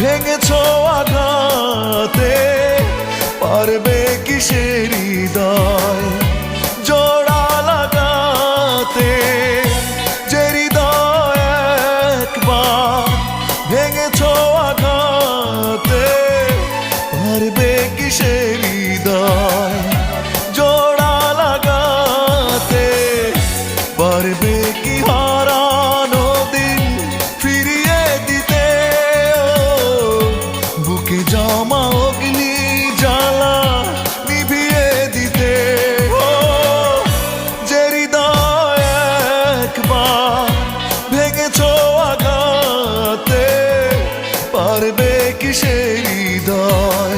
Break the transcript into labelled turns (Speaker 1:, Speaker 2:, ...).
Speaker 1: ভেঙেছ আঘাতে পারবে কিসের হৃদয়? জোড়া লাগাতে যে হৃদয় একবার ভেঙেছ আঘাত ক্ষমা অগ্নি জ্বালা নিভিয়ে দিতে। যে হৃদয় একবার ভেঙেছ আঘাতে পারবে কি সে হৃদয়?